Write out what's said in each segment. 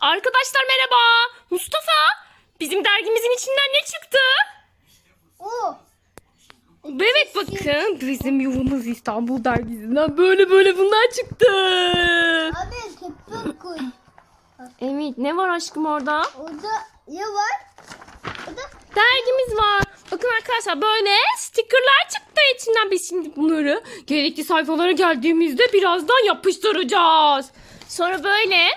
Arkadaşlar merhaba. Mustafa, bizim dergimizin içinden ne çıktı? O. Evet bakın bizim yuvamız İstanbul dergisinden böyle böyle bunlar çıktı. Abi köpek koy. Evet ne var aşkım orada? Orada ne var? Orada Dergimiz var. Bakın arkadaşlar böyle stickerlar çıktı içinden. Biz şimdi bunları gerekli sayfalara geldiğimizde birazdan yapıştıracağız. Sonra böyle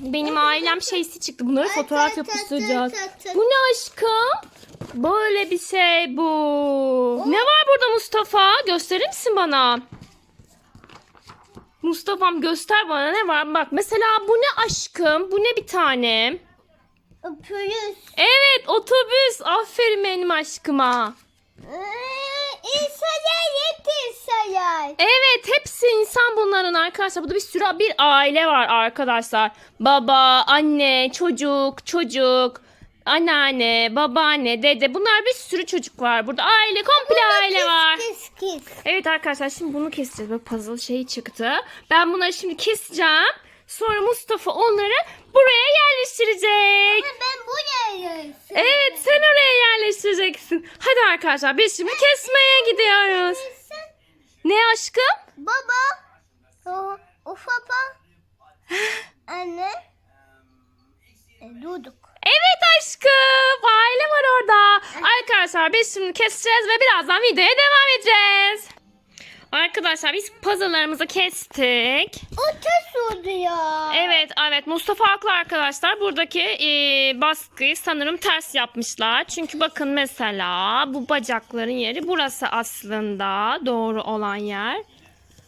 benim ailem şeysi çıktı. Bunları fotoğraf yapıştıracağız. Bu ne aşkım? Böyle bir şey bu. Ne var burada Mustafa? Gösterir misin bana? Mustafa'm göster bana ne var? Bak mesela bu ne aşkım? Bu ne bir tanem? öpüyoruz. Evet otobüs. Aferin benim aşkıma. İnsanlar yetti sayar. Evet hepsi insan bunların arkadaşlar. Burada bir sürü bir aile var arkadaşlar. Baba, anne, çocuk, çocuk, anneanne, babaanne, dede. Bunlar bir sürü çocuk var. Burada aile, komple aile var. Kis kis. Evet arkadaşlar şimdi bunu keseceğiz. Böyle puzzle şeyi çıktı. Ben bunları şimdi keseceğim. Sonra Mustafa onları buraya yerleştirecek. Ben buraya Evet sen oraya yerleştireceksin. Hadi arkadaşlar biz şimdi kesmeye gidiyoruz. Ne aşkım? Baba. O, o baba. Anne. E, durduk. Evet aşkım. Aile var orada. Arkadaşlar biz şimdi keseceğiz ve birazdan videoya devam edeceğiz. Arkadaşlar biz puzzle'larımızı kestik. O ters oldu ya. Evet evet Mustafa haklı arkadaşlar. Buradaki e, baskıyı sanırım ters yapmışlar. Çünkü bakın mesela bu bacakların yeri burası aslında doğru olan yer.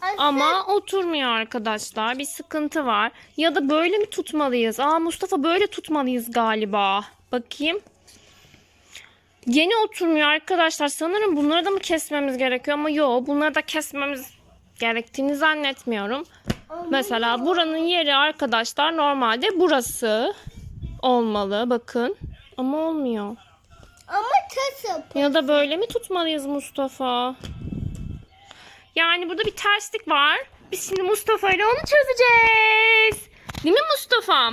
Aslında Ama oturmuyor arkadaşlar. Bir sıkıntı var. Ya da böyle mi tutmalıyız? Aa Mustafa böyle tutmalıyız galiba. Bakayım. Yeni oturmuyor arkadaşlar. Sanırım bunları da mı kesmemiz gerekiyor ama yok. Bunları da kesmemiz gerektiğini zannetmiyorum. Mesela buranın yeri arkadaşlar normalde burası olmalı. Bakın. Ama olmuyor. Ama ters. Ya da böyle mi tutmalıyız Mustafa? Yani burada bir terslik var. Biz şimdi Mustafa ile onu çözeceğiz. Değil mi Mustafa?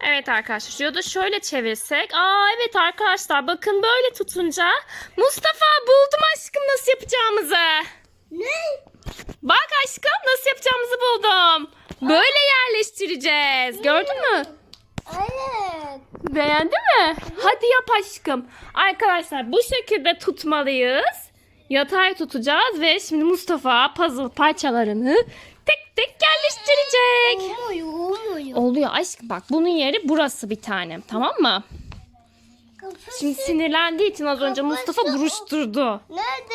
Evet arkadaşlar şurada da şöyle çevirsek. Aa evet arkadaşlar bakın böyle tutunca. Mustafa buldum aşkım nasıl yapacağımızı. Ne? Bak aşkım nasıl yapacağımızı buldum. Böyle yerleştireceğiz. Gördün mü? Evet. Beğendin mi? Hadi yap aşkım. Arkadaşlar bu şekilde tutmalıyız. Yatay tutacağız ve şimdi Mustafa puzzle parçalarını tek tek yerleştirecek. Olmuyor, olmuyor. Oluyor aşkım bak bunun yeri burası bir tane tamam mı? Kafası Şimdi sinirlendiği için az önce Kafası Mustafa buruşturdu. nerede?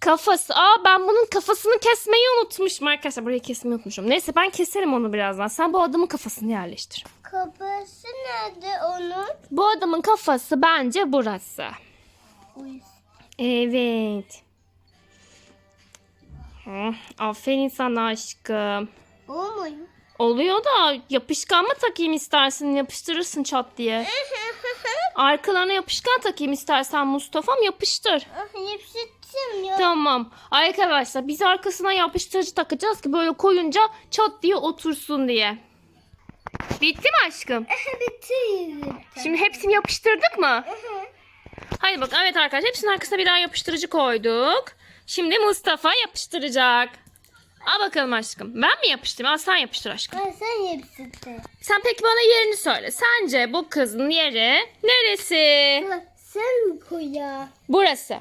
Kafası. Aa ben bunun kafasını kesmeyi unutmuşum arkadaşlar. Burayı kesmeyi unutmuşum. Neyse ben keserim onu birazdan. Sen bu adamın kafasını yerleştir. Kafası nerede onun? Bu adamın kafası bence burası. Uy. Evet. Hı, aferin sana aşkım. Olmuyor. Oluyor da yapışkan mı takayım istersin yapıştırırsın çat diye. Arkalarına yapışkan takayım istersen Mustafa'm yapıştır. Yapıştırdım ya. Tamam. Arkadaşlar biz arkasına yapıştırıcı takacağız ki böyle koyunca çat diye otursun diye. Bitti mi aşkım? Bitirdim. Şimdi hepsini yapıştırdık mı? Hadi bak evet arkadaşlar hepsinin arkasına birer yapıştırıcı koyduk. Şimdi Mustafa yapıştıracak. Al bakalım aşkım. Ben mi yapıştırayım? Al sen yapıştır aşkım. Ha, sen yapıştırdın. Sen peki bana yerini söyle. Sence bu kızın yeri neresi? Ha, sen mi koy ya? Burası.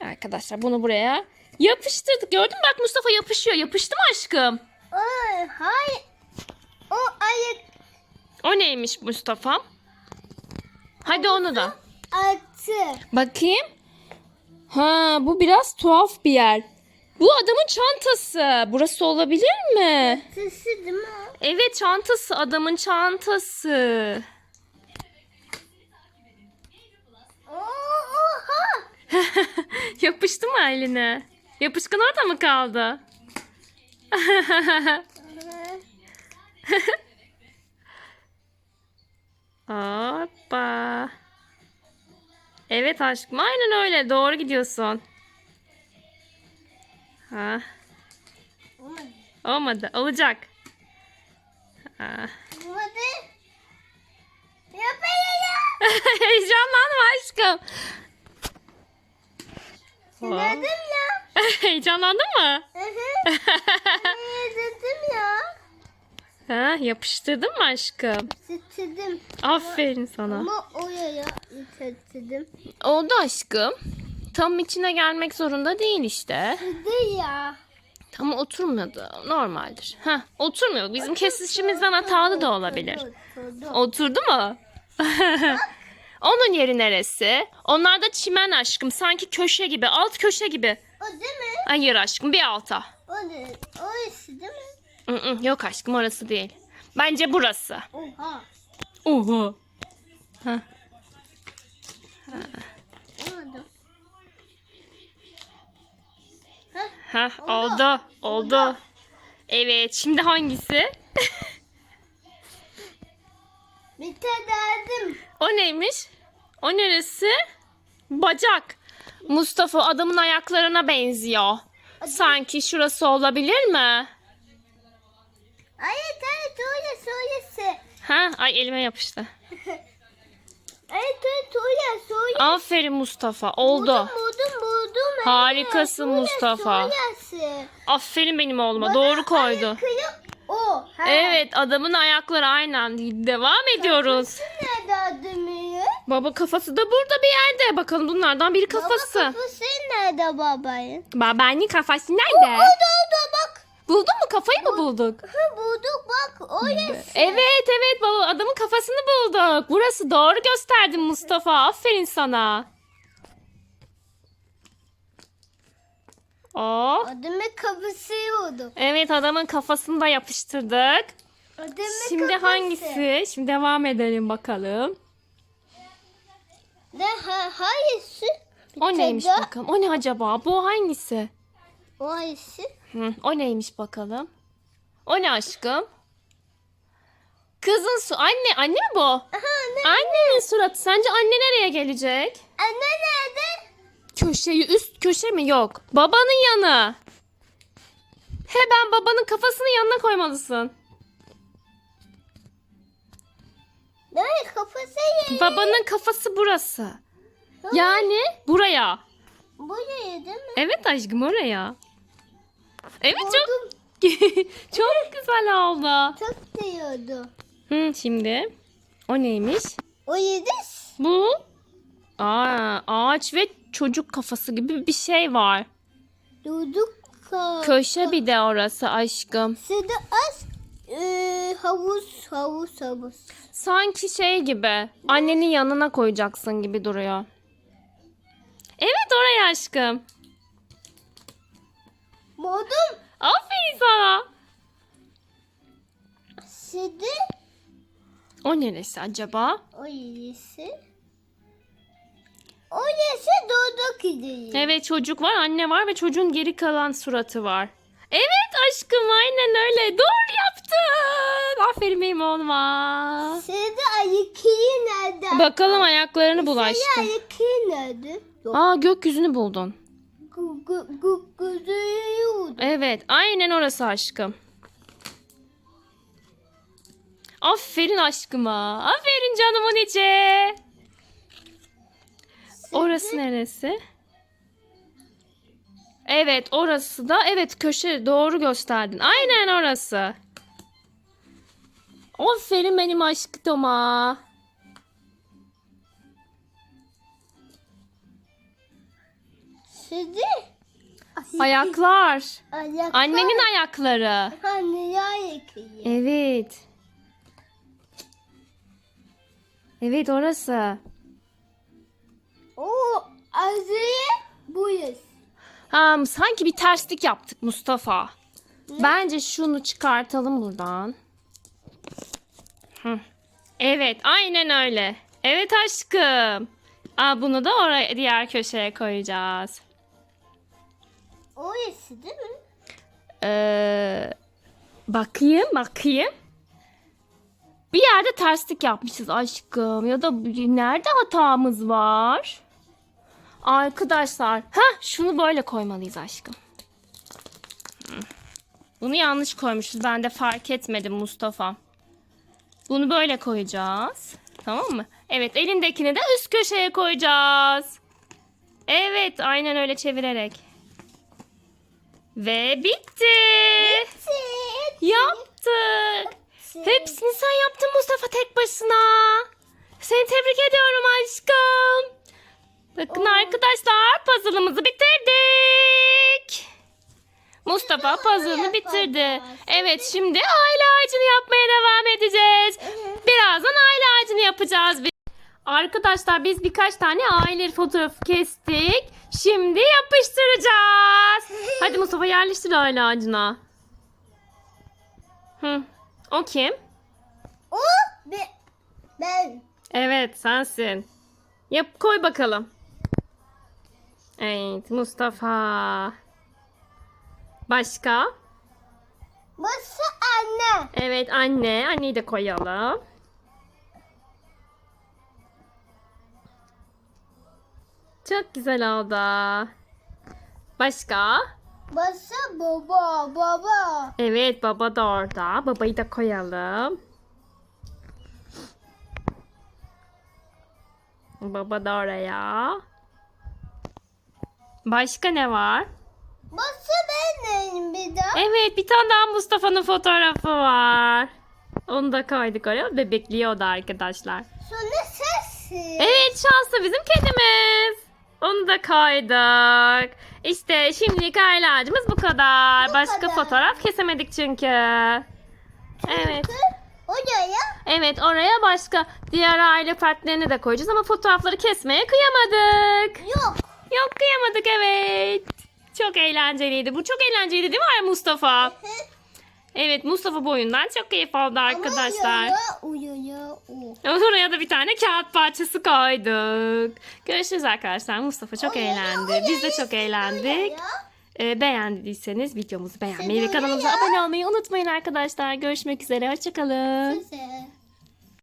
Arkadaşlar bunu buraya yapıştırdık. Gördün mü bak Mustafa yapışıyor. Yapıştı mı aşkım? Ay, hayır. O ayak O neymiş Mustafa? Hadi onu da. atı. Bakayım. Ha bu biraz tuhaf bir yer. Bu adamın çantası. Burası olabilir mi? Atısı değil mi? Evet çantası adamın çantası. Oha. Yapıştı mı eline? Yapışkan orada mı kaldı? Hoppa. Evet aşkım aynen öyle doğru gidiyorsun. Ha. Olmadı olacak. Hadi. Yapayım. Heyecanlanma aşkım. Dedim ya. Heyecanlandın mı? Hı hı. Dedim ya. Ha, yapıştırdın mı aşkım? Sıçradım. Aferin sana. Ama oraya sıçradım. Oldu aşkım. Tam içine gelmek zorunda değil işte. Sıçradı ya. Tam oturmadı. Normaldir. Heh, oturmuyor. Bizim kesişimizden hatalı da olabilir. Oturdu. Oturdu mu? Onun yeri neresi? Onlar da çimen aşkım. Sanki köşe gibi. Alt köşe gibi. O değil mi? Hayır aşkım bir alta. O değil. Orası değil mi? Hı, Yok aşkım orası değil. Bence burası. Oha. Oha. Oldu. Ha oldu. Oldu. Evet şimdi hangisi? Bir tane derdim. O neymiş? O neresi? Bacak. Mustafa adamın ayaklarına benziyor. Sanki şurası olabilir mi? Hayır evet orası orası. Ha ay elime yapıştı. Evet evet orası orası. Aferin Mustafa. Oldu. Buldum buldum buldum. Evet, Harikasın orası, Mustafa. Orası. Aferin benim oğluma. Bana Doğru koydu. ayakları O. Ha. Evet adamın ayakları aynen. Devam ediyoruz. Nerede adamı? Baba kafası da burada bir yerde. Bakalım bunlardan biri kafası. Baba kafası nerede babayın? Babaannenin kafası nerede? Orada orada bak. Buldun mu? Kafayı mı bulduk? Ha, bulduk bak orası. Evet evet baba adamın kafasını bulduk. Burası doğru gösterdin Mustafa. Aferin sana. Oh. Adamın kafası bulduk. Evet adamın kafasını da yapıştırdık. Adamın Şimdi kafası. hangisi? Şimdi devam edelim bakalım. Ne ha, hangisi? O neymiş bakalım? O ne acaba? Bu hangisi? O hangisi? Hı, o neymiş bakalım? O ne aşkım? Kızın su. Anne, anne mi bu? Aha ne? Annenin suratı. Sence anne nereye gelecek? Anne nerede? Köşeyi üst köşe mi? Yok. Babanın yanı. He ben babanın kafasını yanına koymalısın. Nerede kafası yeri? Babanın kafası burası. Yani buraya. Bu yeri değil mi? Evet aşkım oraya. Evet çok Buldum. çok güzel oldu. Çok diyordu. Hı, şimdi o neymiş? O yedi. Bu Aa, ağaç ve çocuk kafası gibi bir şey var. Duduk. Köşe bir de orası aşkım. Sıdı az. Ee, havuz havuz havuz. Sanki şey gibi. Annenin yanına koyacaksın gibi duruyor. Evet oraya aşkım. Buldum. Aferin sana. Sıdı. O neresi acaba? O yerisi. O yerisi duduk gidiyor. Evet çocuk var, anne var ve çocuğun geri kalan suratı var. Evet aşkım aynen öyle. Doğru yaptın. Aferin benim oğluma. Sıdı ayıkıyı nerede? Bakalım ayaklarını bul aşkım. ayıkıyı nerede? Yok. Aa gökyüzünü buldun. Evet aynen orası aşkım. Aferin aşkıma. Aferin canımın içi. Orası neresi? Evet orası da evet köşe doğru gösterdin. Aynen orası. Aferin benim aşkıma. Sıdı. Ayaklar. Ayak. Annenin ayakları. Anne ayıkıyı. Evet. Evet orası. O azıya buyuz. Ha, sanki bir terslik yaptık Mustafa. Bence şunu çıkartalım buradan. Hı. Evet, aynen öyle. Evet aşkım. Aa, bunu da oraya diğer köşeye koyacağız. O yesi değil mi? Ee, bakayım, bakayım. Bir yerde terslik yapmışız aşkım. Ya da nerede hatamız var? Arkadaşlar, ha şunu böyle koymalıyız aşkım. Bunu yanlış koymuşuz. Ben de fark etmedim Mustafa. Bunu böyle koyacağız. Tamam mı? Evet elindekini de üst köşeye koyacağız. Evet aynen öyle çevirerek. Ve bitti. Yaptık. Hepsini sen yaptın Mustafa tek başına. Seni tebrik ediyorum aşkım. Bakın arkadaşlar puzzle'ımızı bitirdik. Mustafa puzzle'ını bitirdi. Evet şimdi aile ağacını yapmaya devam edeceğiz. Birazdan aile ağacını yapacağız. Arkadaşlar biz birkaç tane aile fotoğrafı kestik. Şimdi yapıştıracağız. Hadi Mustafa yerleştir aile ağacına. Hı. O kim? O be, ben. Evet sensin. Yap koy bakalım. Evet Mustafa. Başka? Burası anne. Evet anne. Anneyi de koyalım. Çok güzel oldu. Başka? Burası baba. Baba. Evet baba da orada. Babayı da koyalım. Baba da oraya. Başka ne var? Burası benim bir daha. Evet bir tane daha Mustafa'nın fotoğrafı var. Onu da koyduk oraya. O Bebekliyordu arkadaşlar. Sonra sensin. Evet şanslı bizim kedimiz. Onu da koyduk. İşte şimdilik aile ağacımız bu kadar. Bu Başka kadar. fotoğraf kesemedik çünkü. Evet. Oraya. Evet oraya başka diğer aile fertlerini de koyacağız ama fotoğrafları kesmeye kıyamadık. Yok. Yok kıyamadık evet. Çok eğlenceliydi. Bu çok eğlenceliydi değil mi Mustafa? Evet Mustafa bu oyundan çok keyif aldı arkadaşlar. Ama uyuyor, uyuyor. Oraya da bir tane kağıt parçası koyduk. Görüşürüz arkadaşlar. Mustafa çok eğlendi. Biz de çok eğlendik. Ee, beğendiyseniz videomuzu beğenmeyi ve kanalımıza abone olmayı unutmayın arkadaşlar. Görüşmek üzere. Hoşçakalın. Güzel.